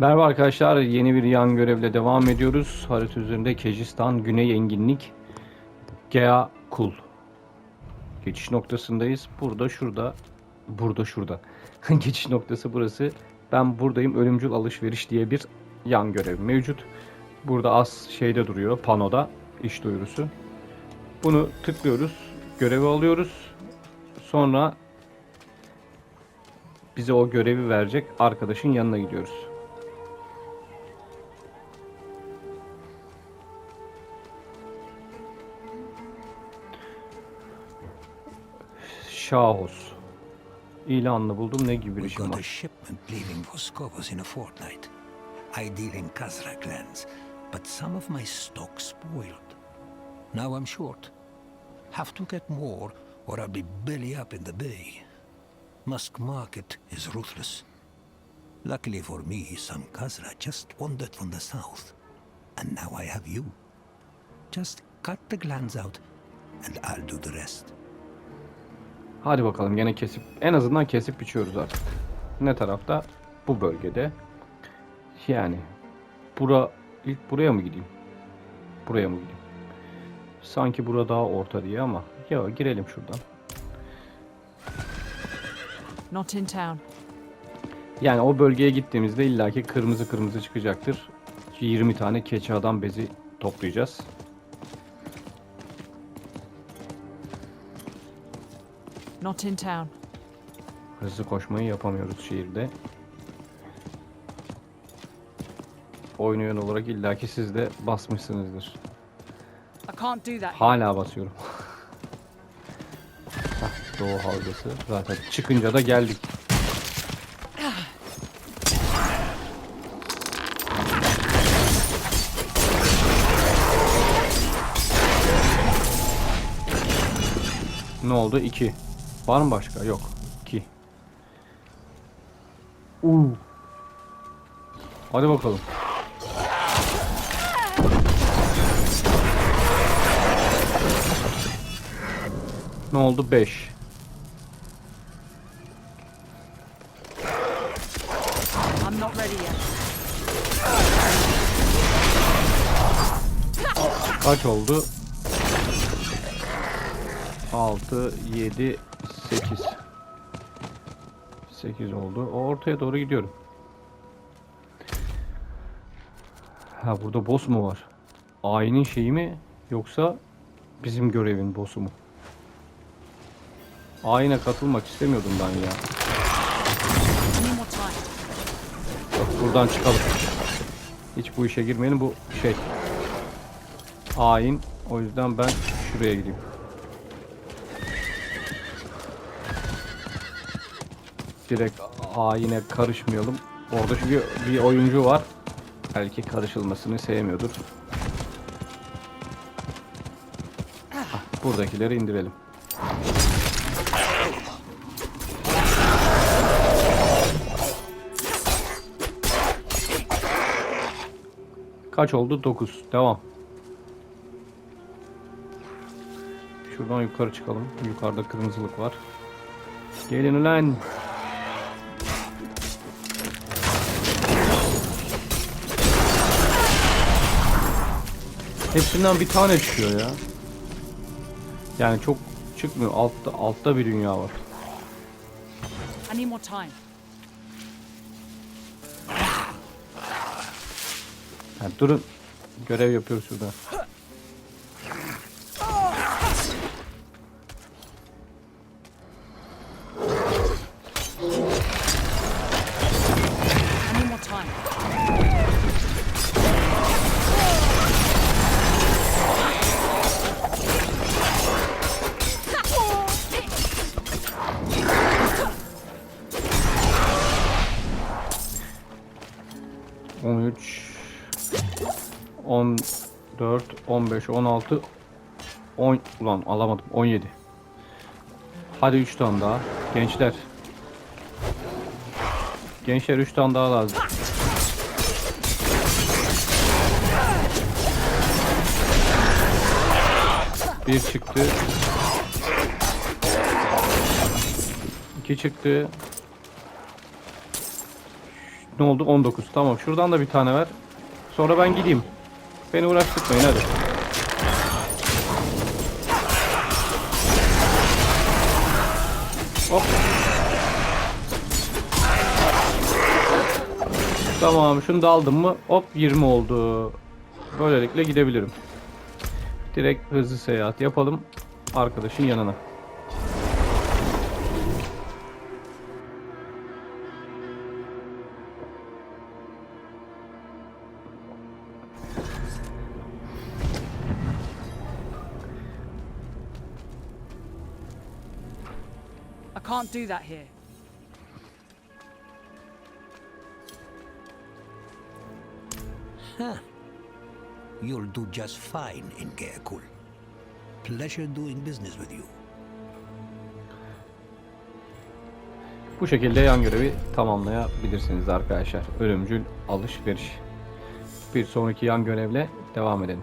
Merhaba arkadaşlar, yeni bir yan görevle devam ediyoruz. Harita üzerinde Kejistan, Güney Enginlik, Gea Kul. Geçiş noktasındayız. Burada, şurada, burada, şurada. Geçiş noktası burası. Ben buradayım. Ölümcül alışveriş diye bir yan görev mevcut. Burada az şeyde duruyor, panoda iş duyurusu. Bunu tıklıyoruz, görevi alıyoruz. Sonra bize o görevi verecek arkadaşın yanına gidiyoruz. Şahos. İlanını buldum. Ne gibi bir We işim got a var? shipment leaving Voskovos in a fortnight. I deal in Kazrak lands, but some of my stock spoiled. Now I'm short. Have to get more, or I'll be belly up in the bay. Musk Market is ruthless. Luckily for me, some Kazra just wandered from the south, and now I have you. Just cut the glands out, and I'll do the rest. Hadi bakalım gene kesip en azından kesip biçiyoruz artık. Ne tarafta? Bu bölgede. Yani bura ilk buraya mı gideyim? Buraya mı gideyim? Sanki bura daha orta diye ama ya girelim şuradan. Not in town. Yani o bölgeye gittiğimizde illaki kırmızı kırmızı çıkacaktır. 20 tane keçi adam bezi toplayacağız. Not in town. Hızlı koşmayı yapamıyoruz şehirde. Oynayan olarak illaki siz de basmışsınızdır. I can't do that. Hala basıyorum. Hah, Doğu halkası. Zaten çıkınca da geldik. Ne oldu? 2. Var mı başka? Yok. 2. Uuu. Hadi bakalım. Ne oldu? 5. I'm not ready yet. Kaç oldu? 6, 7, 8. 8 oldu. O ortaya doğru gidiyorum. Ha burada boss mu var? Ayinin şeyi mi yoksa bizim görevin boss'u mu? Ayine katılmak istemiyordum ben ya. Yok, buradan çıkalım. Hiç bu işe girmeyelim. Bu şey. Ayin. O yüzden ben şuraya gideyim. Direkt ayine karışmayalım. Orada çünkü bir oyuncu var. Belki karışılmasını sevmiyordur. Buradakileri indirelim. Kaç oldu? 9. Devam. Şuradan yukarı çıkalım. Yukarıda kırmızılık var. Gelin ulan. Hepsinden bir tane çıkıyor ya. Yani çok çıkmıyor. Altta altta bir dünya var. I need more time. Yani durun. Görev yapıyoruz şurada. 13 14 15 16 10 ulan alamadım 17 Hadi 3 tane daha. Gençler. Gençler 3 tane daha lazım. Bir çıktı. 2 çıktı. Ne oldu? 19. Tamam şuradan da bir tane ver. Sonra ben gideyim. Beni uğraştırmayın hadi. Hop. Tamam şunu da aldım mı hop 20 oldu. Böylelikle gidebilirim. Direkt hızlı seyahat yapalım arkadaşın yanına. Can't do that here. You'll do just fine in Geakul. Pleasure doing business with you. Bu şekilde yan görevi tamamlayabilirsiniz arkadaşlar. Ölümcül alışveriş. Bir sonraki yan görevle devam edelim.